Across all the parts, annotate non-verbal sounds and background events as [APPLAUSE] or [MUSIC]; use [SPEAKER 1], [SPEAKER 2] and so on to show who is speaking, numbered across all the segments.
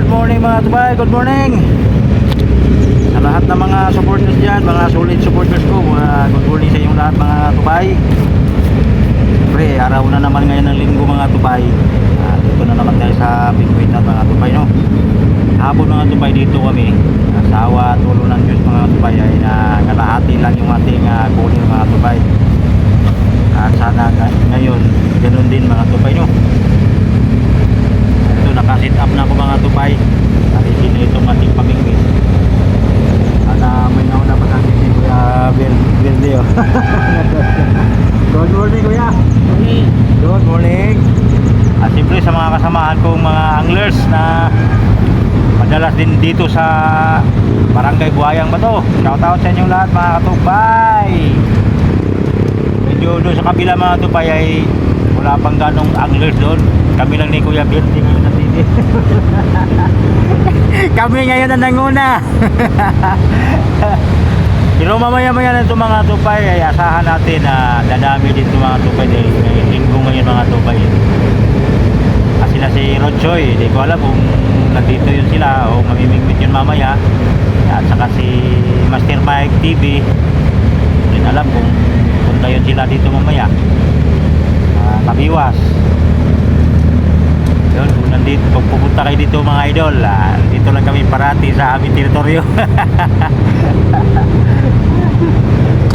[SPEAKER 1] Good morning mga tubay, good morning. Sa lahat ng mga supporters dyan, mga solid supporters ko mga Good morning sa inyong lahat mga tubay. Siyempre, araw na naman ngayon ng linggo mga tubay. Ah, Dito na naman tayo sa Pinguitan mga tubay no? Hapon mga tubay dito kami. Asawa at ulo ng Diyos mga tubay ay na kalahati lang yung ating uh, kunin mga tubay. At sana nga- ngayon, ganun din mga tubay no ito nakasit up na ako mga tupay Narili na itong ating pamingwit Sana may nauna pa sa atin si Kuya Verde. [LAUGHS] Good morning Kuya Good morning At siyempre sa mga kasamahan kong mga anglers na Madalas din dito sa Barangay Buhayang Bato Shout out sa inyong lahat mga katupay Medyo doon sa kabila mga tupay ay wala pang ganong anglers doon. Kami lang ni Kuya Bill. [LAUGHS] Kami ngayon na nanguna. [LAUGHS] Pero mamaya maya na itong mga tupay ay asahan natin na dadami din itong mga tupay dahil may linggo ngayon mga tupay. Kasi na si Rod Choi, hindi ko alam kung nandito yun sila o mamimigmit yun mamaya. At saka si Master Mike TV, hindi alam kung punta yun sila dito mamaya uh, kabiwas yun kung nandito pag pupunta kayo dito mga idol ah, dito lang kami parati sa aming teritoryo. [LAUGHS]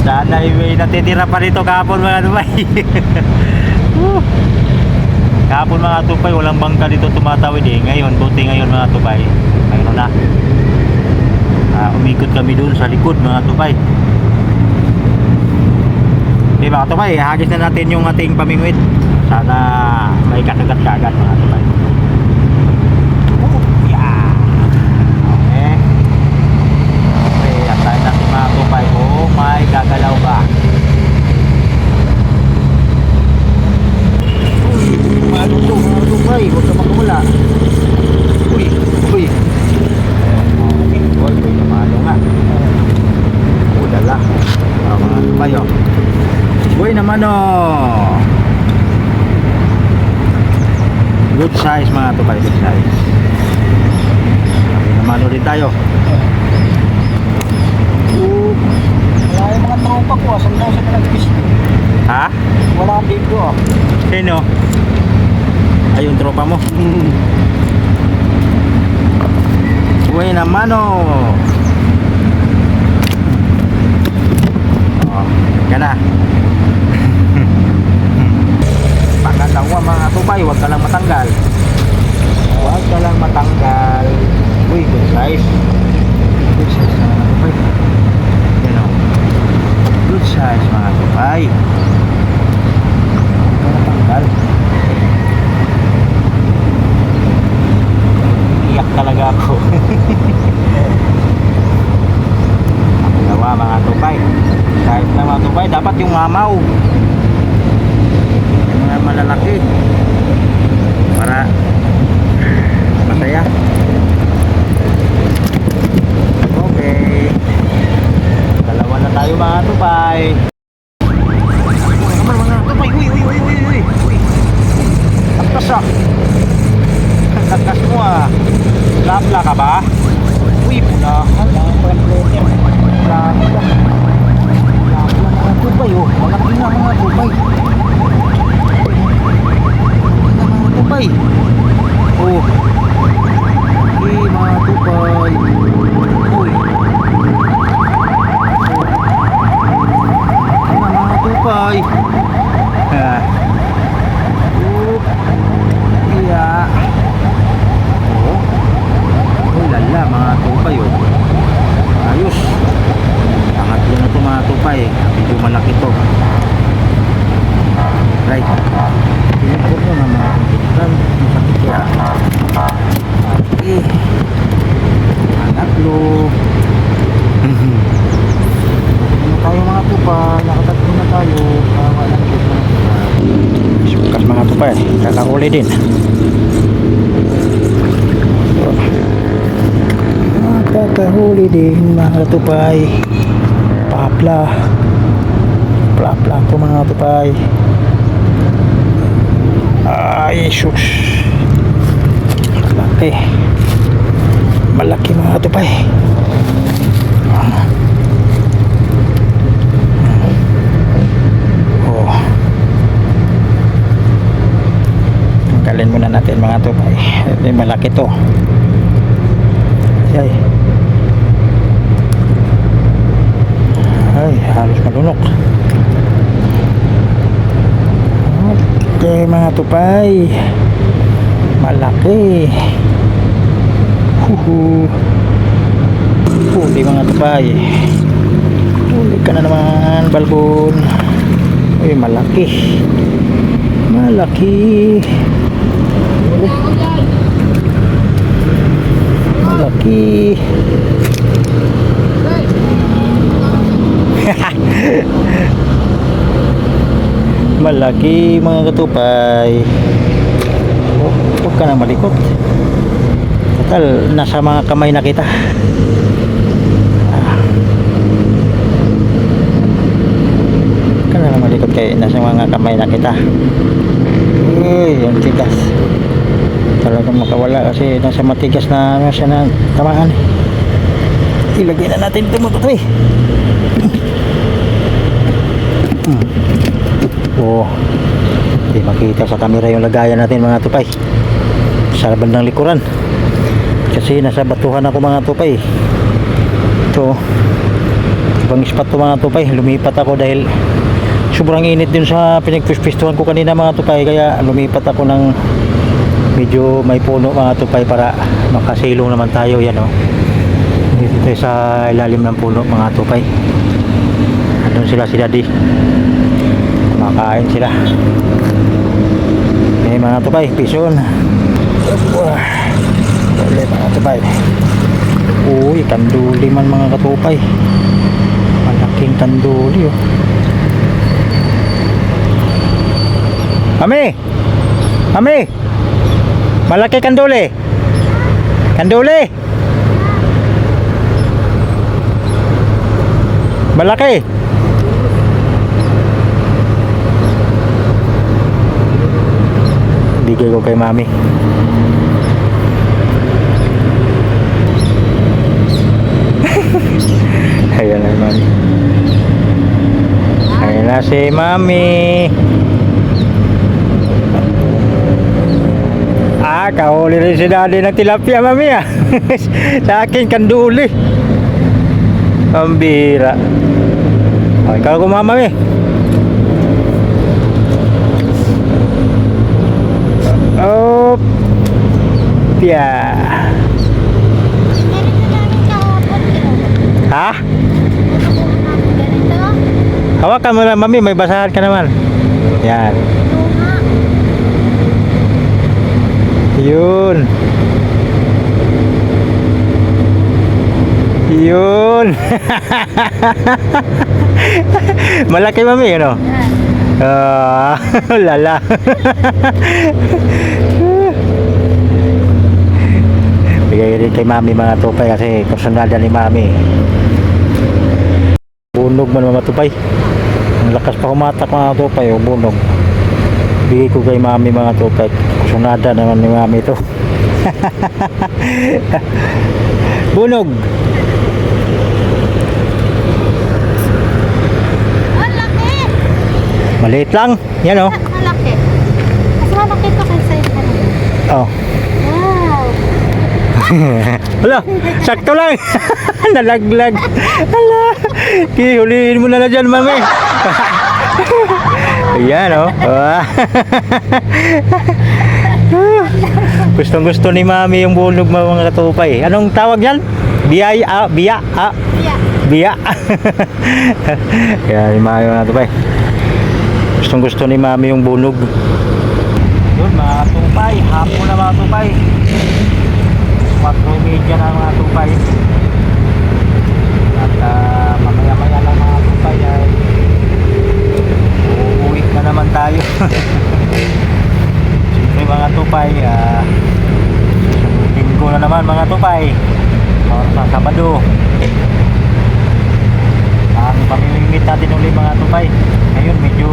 [SPEAKER 1] Sana may natitira pa dito kahapon mga tupay. Woo. [LAUGHS] kahapon mga tupay walang bangka dito tumatawid eh. Ngayon buti ngayon mga tupay. Mayroon na. Ah, umikot kami doon sa likod mga tupay. Okay mga tupay, hagis na natin yung ating pamingwit. Sana may kakagat kagat mga tupay. Oh, yeah. Okay. Okay, apply natin mga tupay. Oh, may gagalaw ba? Uy, ano to mga tupay? Huwag ka magkumula. Uy, uy. Okay, uy, uy, namalo nga. Ah, mga naman oh. Good size mga tupay, good size. Naman ulit tayo.
[SPEAKER 2] Wala yung mga tropa ko, asan daw sila nag-fish?
[SPEAKER 1] Ha?
[SPEAKER 2] Wala dito ah.
[SPEAKER 1] Sino? Ayun tropa mo. Boy naman oh. Oh, ka na. Tupay, huwag ka lang matanggal. Huwag ka lang matanggal. Uy, good size. Good size na mga. Yan o. Good size mga tupay. Huwag ka matanggal. Iyak talaga ako. [LAUGHS] Pangalawa mga tupay. Size na mga tupay, dapat yung mamaw yung mga malalaki para masaya okay dalawa na tayo mga tupay Uy, naman mga tupay uy uy uy uy uy uy taktas ah taktas mo ah lapla ka ba uy pula
[SPEAKER 2] Wala yung pamphleter.
[SPEAKER 1] lapla lapla mga tupay oh malaki na mga tupay mga tupay oh okay mga tupay uy Ayan na mga tupay ha Oop. iya oh oh lala mga tupay oh ayos pangatlo na to mga tupay medyo malaki to right pinipot mo na mga tupay masakit kaya okay pangatlo ano tayo mga tupay nakatatlo na tayo kawa lang ito mga tupay sukas mga tupay kakahuli din. Kakahuli din mga tupay papla. Plapla po mga tupay ay sus laki malaki mga tupay. Oh. Tanggalin muna natin mga tupay. Yung malaki to. Ay. Ay, halos malunok. Okay mga tupay. Malaki. Huhu. Huli mga tupay. Huli ka na naman, balbon. Uy, malaki. Malaki. Malaki. [LAUGHS] Malaki mga katupay. Huwag ka na malikot. Total, nasa mga kamay na kita. Huwag ka na malikot kay nasa mga kamay na kita. Uy, yung tigas. Talagang makawala kasi nasa matigas na ano siya na tamaan. Ilagay na natin ito mga katupay. Hmm. Oo. Hindi makita sa camera yung lagayan natin mga tupay. Sa bandang likuran. Kasi nasa batuhan ako mga tupay. Ito. Ibang spot to mga tupay. Lumipat ako dahil sobrang init din sa pinagpispistuhan ko kanina mga tupay. Kaya lumipat ako ng medyo may puno mga tupay para makasilong naman tayo. Yan o. Dito tayo sa ilalim ng puno mga tupay. Andun sila si daddy kumakain sila may mga tupay pison wala mga tupay uy tanduli man mga katupay malaking tanduli oh Mami! Mami! Malaki kanduli! Kanduli! Malaki! bigay ko kay mami [LAUGHS] ayan na mami ayan na si mami ah kahuli rin si daddy ng tilapia mami ah [LAUGHS] sa akin kanduli pambira ay ikaw kumama mami Oh, pia.
[SPEAKER 3] Eh.
[SPEAKER 1] Ha? Hawakan mo na, mami. May basahan ka naman. Yan.
[SPEAKER 3] Tuma.
[SPEAKER 1] Yun. [LAUGHS] Malaki, mami, ano? Ah, [LAUGHS] lala. [LAUGHS] Bigay rin kay mami mga tupay kasi personalya ni mami. Bunog man mga tupay. Ang lakas pa kumatak mga tupay, oh, bunog. Bigay ko kay mami mga tupay. Personada naman ni mami ito. [LAUGHS] bunog. Maliit lang. Yan oh.
[SPEAKER 3] Malaki. Mas malaki to kaysa.
[SPEAKER 1] Oh.
[SPEAKER 3] Wow! [LAUGHS]
[SPEAKER 1] Hala, sakto lang. [LAUGHS] Nalaglag. Hala. Kihuliin mo na na dyan, mami. Ayan, oh. Gustong gusto ni mami yung bunog mo mga katupay. Anong tawag yan? Biyay, ah, biya, ah,
[SPEAKER 3] Yeah.
[SPEAKER 1] biya. [LAUGHS] Kaya ni mami mga katupay. Gustong gusto ni mami yung bunog. Yun mga katupay, hapon na mga katupay. 4.30 na mga tupay at ah, mamaya maya lang mga tupay ay uuwi na naman tayo [LAUGHS] mga tupay uh, linggo na naman mga tupay. Ah, Or sa Sabado. Ang pamimimit natin ulit mga tupay. Ngayon medyo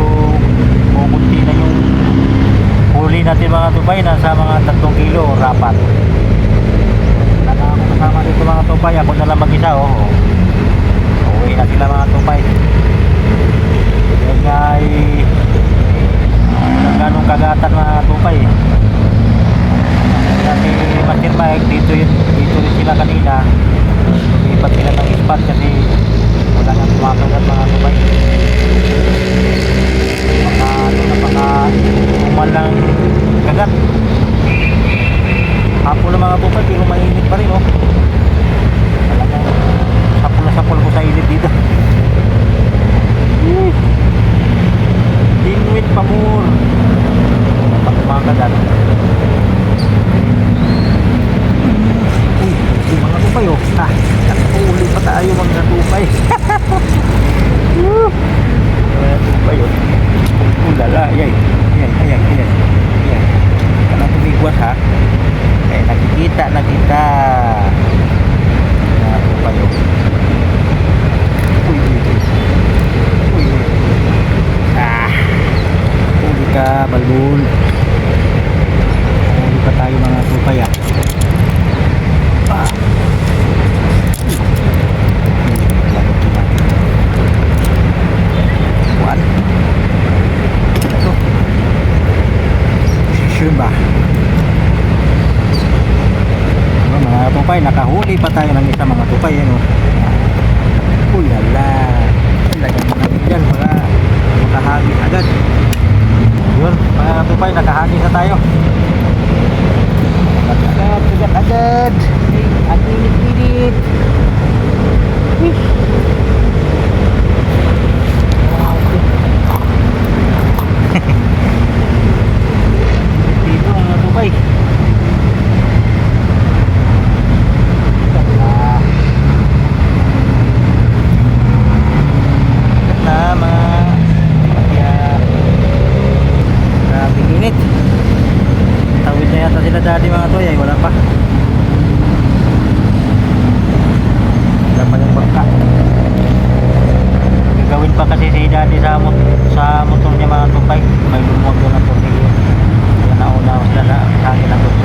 [SPEAKER 1] pumunti na yung huli natin mga tupay nasa mga 3 kilo o rapat. Wala ako kasama dito mga tupay. Ako na lang mag isa oh. uwi na sila mga tupay. Yan nga ay ganong kagatan mga tupay eh. kasi master eh, bike dito yun dito rin sila kanina. Lumipat sila ng spot kasi wala nang tumakagat mga tupay. Napaka ano napaka umal ng kagat. Hapon ng mga tupay pero mainit pa rin oh. ay nakahangin na tayo. Agad agad. Agad agad agad dito ang Dubai na sila dati mga toy ay wala pa. Wala pa yung bangka. Gagawin pa kasi si dati sa, mot sa motor niya mga tupay. May lumuwag doon ang tubig. Kaya naunaw sila na sa akin ang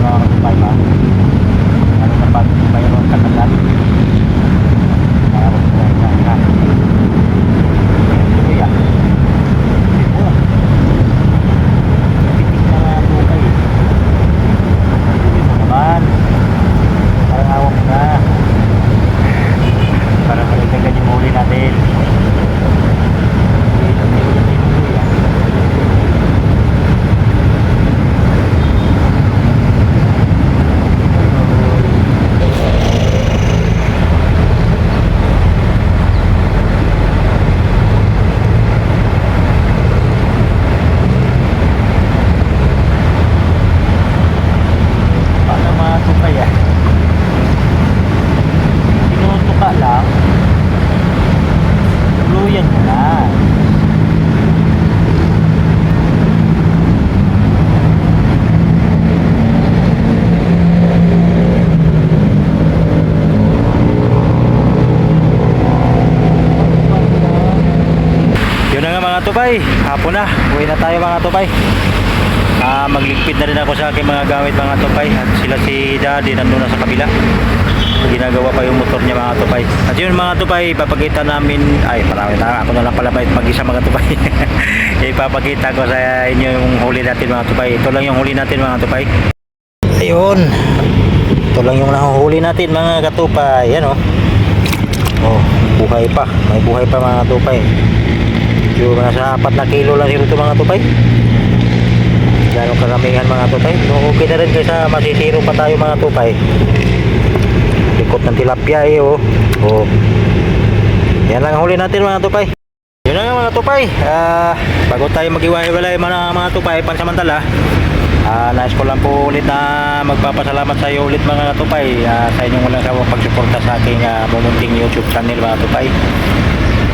[SPEAKER 1] mga kapitbahay. Hapon na. Uwi na tayo mga tupay. Ah, magligpit na rin ako sa aking mga gamit mga tupay at sila si Daddy nandun na sa kabila. Ginagawa pa yung motor niya mga tupay. At yun mga tupay, ipapakita namin, ay marami na ako na lang pala ba mag-isa mga tupay. [LAUGHS] ipapakita ko sa inyo yung huli natin mga tupay. Ito lang yung huli natin mga tupay. Ayun. Ito lang yung nahuhuli natin mga katupay. Yan oh. Oh, buhay pa. May buhay pa mga tupay. Medyo nasa 4 na kilo lang siguro ito mga tupay. Ganong karamihan mga tupay. So, okay na rin kaysa masisiro pa tayo mga tupay. Likot ng tilapia eh oh. Oh. Yan lang ang huli natin mga tupay. Yun na nga mga tupay. Ah, bago tayo mag-iwahiwalay mga, mga tupay pansamantala. Ah, nais ko lang po ulit na magpapasalamat sa iyo ulit mga tupay ah, sa inyong walang sawang pagsuporta sa aking ah, mumunting YouTube channel mga tupay.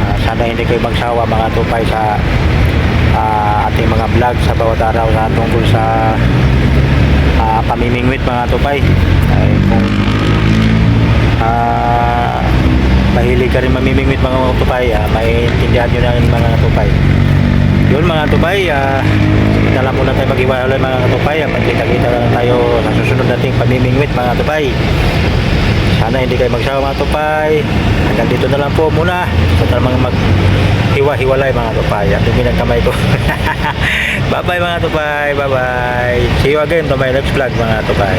[SPEAKER 1] Ah, sana hindi kayo magsawa mga tupay sa ah, ating mga vlog sa bawat araw na tungkol sa ah, pamimingwit mga tupay. Ay, kung ah, mahilig ka rin mamimingwit mga tupay, ah, maintindihan nyo na mga tupay. Yun mga tupay, ah, na lang muna tayo mag-iwalay mga tupay. Ah, Magkita-kita lang tayo sa susunod nating pamimingwit mga tupay. Sana hindi kayo magsawa mga tupay. Hanggang dito na lang po muna. Sa so, mga mag-hiwa-hiwalay mga tupay. At dumi kamay ko. [LAUGHS] Bye-bye mga tupay. Bye-bye. See you again to my next vlog mga tupay.